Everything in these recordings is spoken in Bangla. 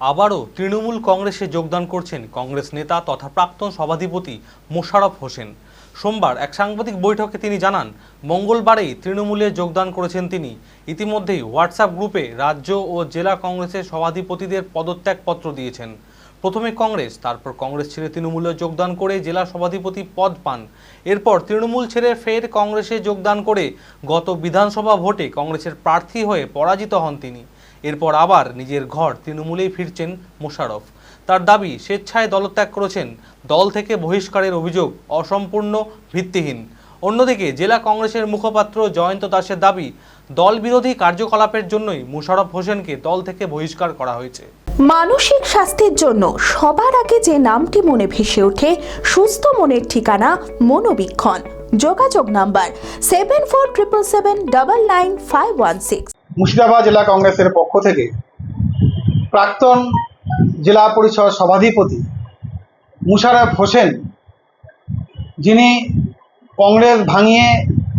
আবারও তৃণমূল কংগ্রেসে যোগদান করছেন কংগ্রেস নেতা তথা প্রাক্তন সভাধিপতি মোশারফ হোসেন। সোমবার এক সাংবাদিক বৈঠকে তিনি জানান, মঙ্গলবারেই তৃণমূলে যোগদান করেছেন তিনি। ইতিমধ্যেই হোয়াটসঅ্যাপ গ্রুপে রাজ্য ও জেলা কংগ্রেসের সভাধিপতিদের পদত্যাগপত্র দিয়েছেন। প্রথমে কংগ্রেস, তারপর কংগ্রেস ছেড়ে তৃণমূলে যোগদান করে জেলা সভাধিপতি পদ পান। এরপর তৃণমূল ছেড়ে ফের কংগ্রেসে যোগদান করে গত বিধানসভা ভোটে কংগ্রেসের প্রার্থী হয়ে পরাজিত হন তিনি। এরপর আবার নিজের ঘর তৃণমূলেই ফিরছেন মোশাররফ। তার দাবি, স্বেচ্ছায় দলত্যাগ করেছেন। দল থেকে বহিষ্কারের অভিযোগ অসম্পূর্ণ, ভিত্তিহীন। অন্যদিকে জেলা কংগ্রেসের মুখপাত্র জয়ন্ত দাসের দাবি, দল বিরোধী কার্যকলাপের জন্যই মুশারফ হোসেনকে দল থেকে বহিষ্কার করা হয়েছে। মানসিক স্বাস্থ্যের জন্য সবার আগে যে নামটি মনে ভেসে ওঠে, সুস্থ মনের ঠিকানা মনোবীক্ষণ। যোগাযোগ number seven four triple seven double nine five one six. Murshidabad জেলা কংগ্রেসের পক্ষ থেকে প্রাক্তন জেলা পরিষদ সভাধিপতি মুশারফ হোসেন, যিনি কংগ্রেস ভাঙিয়ে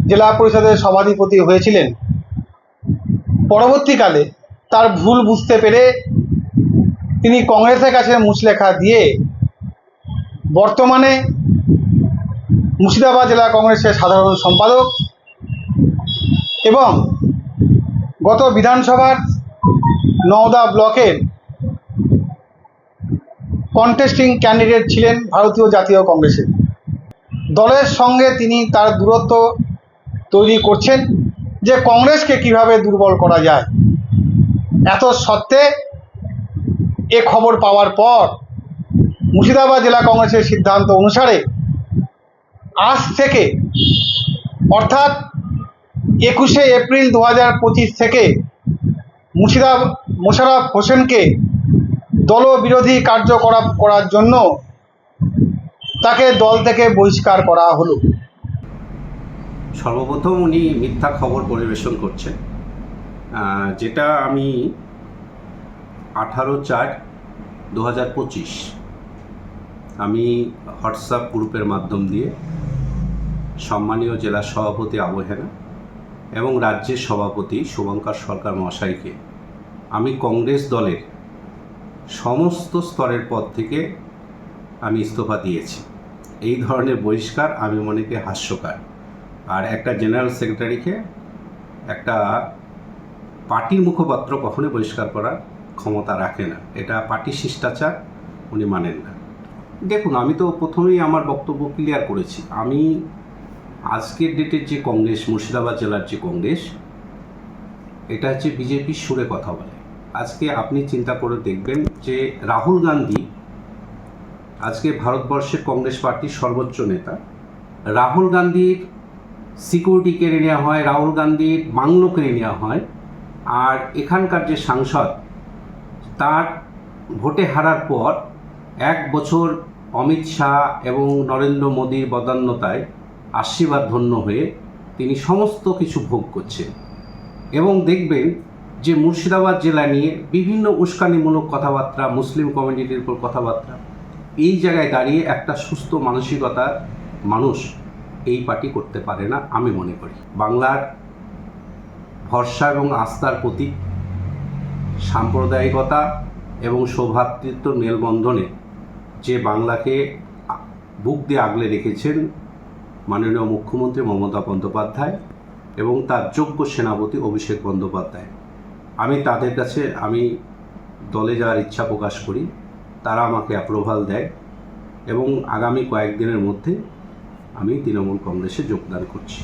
জেলা পরিষদের সভাধিপতি হয়েছিলেন, পরবর্তীকালে তার ভুল বুঝতে পেরে তিনি কংগ্রেসের কাছে মুচলেখা দিয়ে বর্তমানে মুর্শিদাবাদ জেলা কংগ্রেসের সাধারণ সম্পাদক এবং গত বিধানসভার নওদা ব্লকের কন্টেস্টিং ক্যান্ডিডেট ছিলেন ভারতীয় জাতীয় কংগ্রেসের। দলের সঙ্গে তিনি তার দূরত্ব তৈরি করছেন যে কংগ্রেসকে কীভাবে দুর্বল করা যায়। এত সত্ত্বে এ খবর পাওয়ার পর মুর্শিদাবাদ জেলা কংগ্রেসের সিদ্ধান্ত অনুসারে আজ থেকে অর্থাৎ একুশে এপ্রিল দু হাজার পঁচিশ থেকে মুর্শিদা মোশাররফ হোসেনকে দলবিরোধী কার্যকলাপ করার জন্য তাকে দল থেকে বহিষ্কার করা হলো। সর্বপ্রথম উনি মিথ্যা খবর পরিবেশন করছেন। যেটা আমি আঠারো চার দু হাজার পঁচিশ আমি হোয়াটসঅ্যাপ গ্রুপের মাধ্যম দিয়ে সম্মানীয় জেলা সভাপতি আবহেনা এবং রাজ্যের সভাপতি শুভঙ্কর সরকার মহাশয়কে। আমি কংগ্রেস দলের সমস্ত স্তরের পদ থেকে আমি ইস্তফা দিয়েছি। এই ধরনের বহিষ্কার আমি মনে করি হাস্যকর। আর একটা জেনারেল সেক্রেটারিকে একটা পার্টির মুখপাত্র কখনোই বহিষ্কার করার ক্ষমতা রাখে না। এটা পার্টি শিষ্টাচার, উনি মানেন না। দেখুন, আমি তো প্রথমেই আমার বক্তব্য ক্লিয়ার করেছি। আমি আজকের ডেটের যে কংগ্রেস, মুর্শিদাবাদ জেলার যে কংগ্রেস, এটা হচ্ছে বিজেপির সুরে কথা বলে। আজকে আপনি চিন্তা করে দেখবেন যে রাহুল গান্ধী, আজকে ভারতবর্ষের কংগ্রেস পার্টির সর্বোচ্চ নেতা, রাহুল গান্ধীর সিকিউরিটি কেড়ে নেওয়া হয়, রাহুল গান্ধীর বাংলো কেড়ে নেওয়া হয়, আর এখানকার যে সাংসদ, তার ভোটে হারার পর এক বছর অমিত শাহ এবং নরেন্দ্র মোদীর বদান্যতায় আশীর্বাদ ধন্য হয়ে তিনি সমস্ত কিছু ভোগ করছেন এবং দেখবেন যে মুর্শিদাবাদ জেলা নিয়ে বিভিন্ন উস্কানিমূলক কথাবার্তা, মুসলিম কমিউনিটির উপর কথাবার্তা, এই জায়গায় দাঁড়িয়ে একটা সুস্থ মানসিকতার মানুষ এই পার্টি করতে পারে না আমি মনে করি। বাংলার ভরসা এবং আস্থার প্রতীক, সাম্প্রদায়িকতা এবং সৌভ্রাতৃত্ব মেলবন্ধনে যে বাংলাকে বুক দিয়ে আগলে রেখেছেন মাননীয় মুখ্যমন্ত্রী মমতা বন্দ্যোপাধ্যায় এবং তার যোগ্য সেনাপতি অভিষেক বন্দ্যোপাধ্যায়। আমি তাদের কাছে, আমি দলে যাওয়ার ইচ্ছা প্রকাশ করি, তারা আমাকে অ্যাপ্রুভাল দেয় এবং আগামী কয়েকদিনের মধ্যে আমি তৃণমূল কংগ্রেসে যোগদান করছি।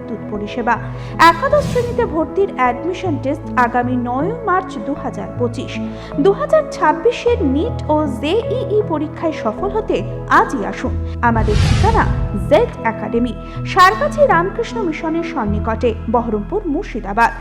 বিদ্যুৎ পরিষেবা একাদশ শ্রেণীতে ভর্তির অ্যাডমিশন টেস্ট আগামী নয় মার্চ দু হাজার পঁচিশ। দু হাজার ছাব্বিশের নিট ও জেইই পরীক্ষায় সফল হতে আজই আসুন। আমাদের ঠিকানা জেড একাডেমি সারকাছি রামকৃষ্ণ মিশনের সন্নিকটে, বহরমপুর মুর্শিদাবাদ।